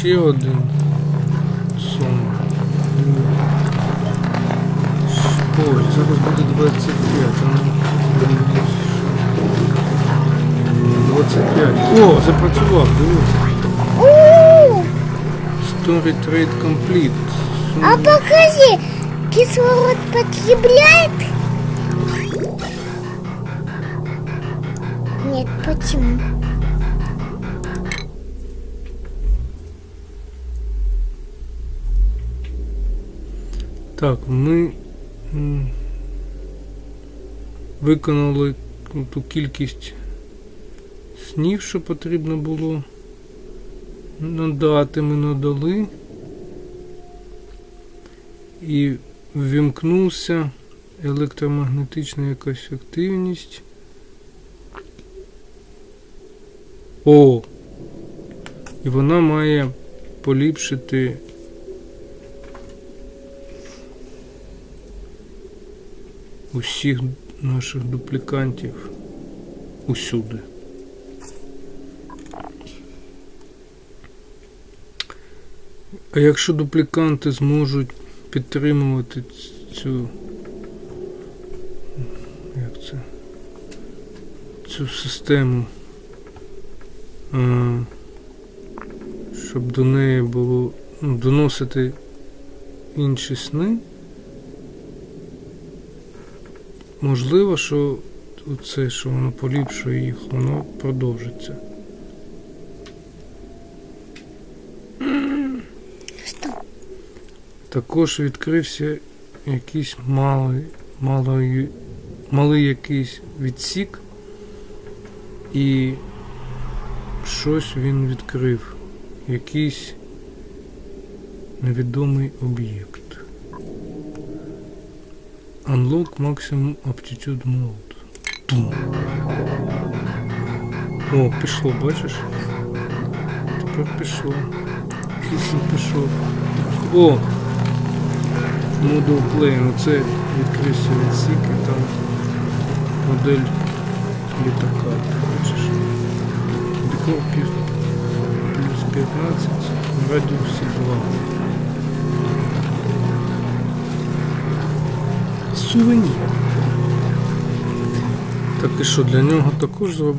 ще один сон. Ой, зараз буде 25, а ну, дивимось. 25. О, запрацював, диви. У, Story Trade Complete. А покажи, кислород потребляет? Нет, почему? Так, ми виконали ту кількість снів, що потрібно було надати, ми надали. І ввімкнувся електромагнетична якась активність. О! І вона має поліпшити усіх наших дуплікантів усюди. А якщо дупліканти зможуть підтримувати цю як це? Цю систему, а, щоб до неї було ну, доносити інші сни, Можливо, що це, що воно поліпшує їх, воно продовжиться. Також відкрився якийсь малий, малий, малий якийсь відсік, і щось він відкрив. Якийсь невідомий об'єкт. Unlock Maximum Aptitude Mode. Тум. О, пішло, бачиш? Тепер пішло. Кисень пішов. О! Model Plane, оце відкрився відсік і там модель літака. Бачиш? Декор плюс, плюс 15, радіусі 2. Сувенір. Так і що, для нього також зробимо?